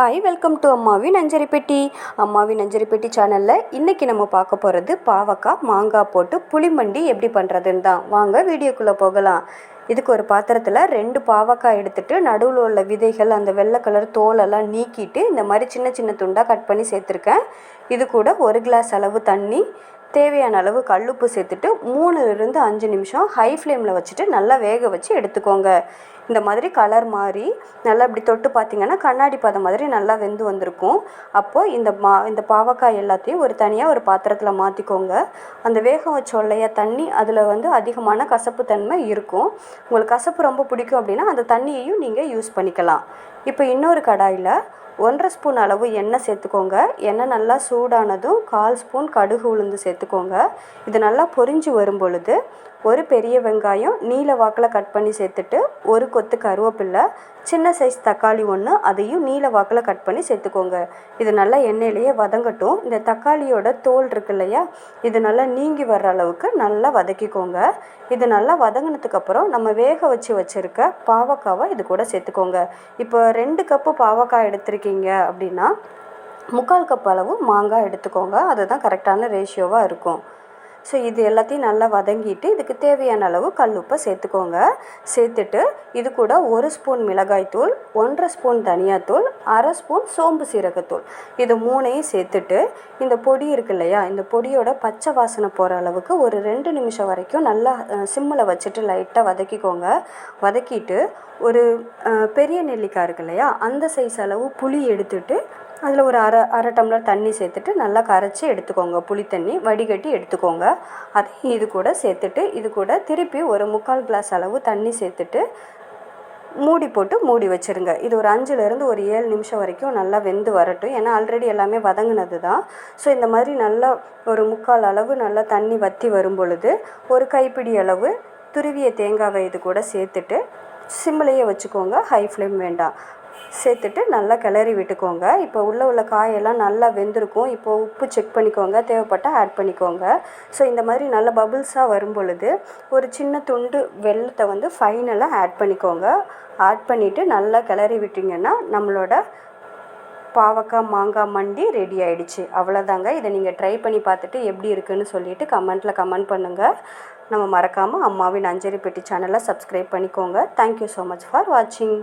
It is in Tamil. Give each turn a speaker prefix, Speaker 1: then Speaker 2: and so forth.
Speaker 1: ஹாய் வெல்கம் டு அம்மாவின் அஞ்சரிப்பெட்டி அம்மாவின் அஞ்சரிப்பெட்டி சேனலில் இன்றைக்கி நம்ம பார்க்க போகிறது பாவக்காய் மாங்காய் போட்டு புளிமண்டி எப்படி பண்ணுறதுன்னு தான். வாங்க வீடியோக்குள்ளே போகலாம். இதுக்கு ஒரு பாத்திரத்தில் ரெண்டு பாவக்காய் எடுத்துகிட்டு நடுவில் உள்ள விதைகள் அந்த வெள்ளை கலர் தோலெல்லாம் நீக்கிட்டு இந்த மாதிரி சின்ன சின்ன துண்டாக கட் பண்ணி சேர்த்துருக்கேன். இது கூட ஒரு கிளாஸ் அளவு தண்ணி தேவையான அளவு கல்லுப்பு சேர்த்துட்டு மூணுலேருந்து அஞ்சு நிமிஷம் ஹை ஃப்ளேமில் வச்சுட்டு நல்லா வேக வச்சு எடுத்துக்கோங்க. இந்த மாதிரி கலர் மாதிரி நல்லா இப்படி தொட்டு பார்த்தீங்கன்னா கண்ணாடி பதம் மாதிரி நல்லா வெந்து வந்திருக்கும். அப்போது இந்த மா இந்த பாவக்காய் எல்லாத்தையும் ஒரு தனியாக ஒரு பாத்திரத்தில் மாற்றிக்கோங்க அந்த வேக வச்சோம் இல்லையா தண்ணி அதில் வந்து அதிகமான கசப்பு தன்மை இருக்கும். உங்களுக்கு கசப்பு ரொம்ப பிடிக்கும் அப்படின்னா அந்த தண்ணியையும் நீங்கள் யூஸ் பண்ணிக்கலாம். இப்போ இன்னொரு கடாயில் ஒன்றரை ஸ்பூன் அளவு எண்ணெய் சேர்த்துக்கோங்க. எண்ணெய் நல்லா சூடானதும் கால் ஸ்பூன் கடுகு உளுந்து சேர்த்துக்கோங்க. இது நல்லா பொரிஞ்சு வரும் பொழுது ஒரு பெரிய வெங்காயம் நீல வாக்கில் கட் பண்ணி சேர்த்துட்டு ஒரு கொத்து கருவேப்பில்லை சின்ன சைஸ் தக்காளி ஒன்று அதையும் நீல வாக்கில் கட் பண்ணி சேர்த்துக்கோங்க. இது நல்லா எண்ணெயிலேயே வதங்கட்டும். இந்த தக்காளியோட தோல் இருக்கு இல்லையா இது நல்லா நீங்கி வர்ற அளவுக்கு நல்லா வதக்கிக்கோங்க. இது நல்லா வதங்கினதுக்கப்புறம் நம்ம வேக வச்சு வச்சுருக்க பாவக்காவை இது கூட சேர்த்துக்கோங்க. இப்போ ரெண்டு கப்பு பாவக்காய் எடுத்திருக்கீங்க அப்படின்னா முக்கால் கப் அளவு மாங்காய் எடுத்துக்கோங்க. அதுதான் கரெக்டான ரேஷியோவாக இருக்கும். ஸோ இது எல்லாத்தையும் நல்லா வதங்கிட்டு இதுக்கு தேவையான அளவு கல் உப்பை சேர்த்துக்கோங்க. சேர்த்துட்டு இது கூட ஒரு ஸ்பூன் மிளகாய்த்தூள் ஒன்றரை ஸ்பூன் தனியாத்தூள் அரை ஸ்பூன் சோம்பு சீரகத்தூள். இது மூணையும் சேர்த்துட்டு இந்த பொடி இருக்கு இல்லையா இந்த பொடியோட பச்சை வாசனை போகிற அளவுக்கு ஒரு ரெண்டு நிமிஷம் வரைக்கும் நல்லா சிம்மில் வச்சுட்டு லைட்டாக வதக்கிக்கோங்க. வதக்கிட்டு ஒரு பெரிய நெல்லிக்காய் இருக்கு இல்லையா அந்த சைஸ் அளவு புளி எடுத்துட்டு அதில் ஒரு அரை அரை டம்ளர் தண்ணி சேர்த்துட்டு நல்லா கரைச்சி எடுத்துக்கோங்க. புளி தண்ணி வடிகட்டி எடுத்துக்கோங்க. அதையும் இது கூட சேர்த்துட்டு இது கூட திருப்பி ஒரு முக்கால் கிளாஸ் அளவு தண்ணி சேர்த்துட்டு மூடி போட்டு மூடி வச்சுருங்க. இது ஒரு அஞ்சுலேருந்து ஒரு ஏழு நிமிஷம் வரைக்கும் நல்லா வெந்து வரட்டும். ஏன்னா ஆல்ரெடி எல்லாமே வதங்கினது தான் ஸோ இந்த மாதிரி நல்லா ஒரு முக்கால் அளவு நல்லா தண்ணி வற்றி வரும் பொழுது ஒரு கைப்பிடி அளவு துருவிய தேங்காவை இது கூட சேர்த்துட்டு சிம்மிலேயே வச்சுக்கோங்க. ஹை ஃப்ளேம் வேண்டாம். சேர்த்துட்டு நல்லா கிளறி விட்டுக்கோங்க. இப்போ உள்ளே உள்ள காயெல்லாம் நல்லா வெந்திருக்கும். இப்போ உப்பு செக் பண்ணிக்கோங்க. தேவைப்பட்டால் ஆட் பண்ணிக்கோங்க. ஸோ இந்த மாதிரி நல்ல பபுள்ஸாக வரும் பொழுது ஒரு சின்ன துண்டு வெள்ளத்தை வந்து ஃபைனலாக ஆட் பண்ணிக்கோங்க. ஆட் பண்ணிவிட்டு நல்லா கிளறி விட்டிங்கன்னா நம்மளோட பாவக்காய் மாங்காய் மண்டி ரெடி ஆயிடுச்சு. அவ்வளோதாங்க இதை நீங்கள் ட்ரை பண்ணி பார்த்துட்டு எப்படி இருக்குன்னு சொல்லிட்டு கமெண்ட்டில் கமெண்ட் பண்ணுங்கள் நம்ம மறக்காமல் அம்மாவின் அஞ்சரி பெட்டி சேனலை சப்ஸ்கிரைப் பண்ணிக்கோங்க. தேங்க்யூ ஸோ மச் ஃபார் வாட்சிங்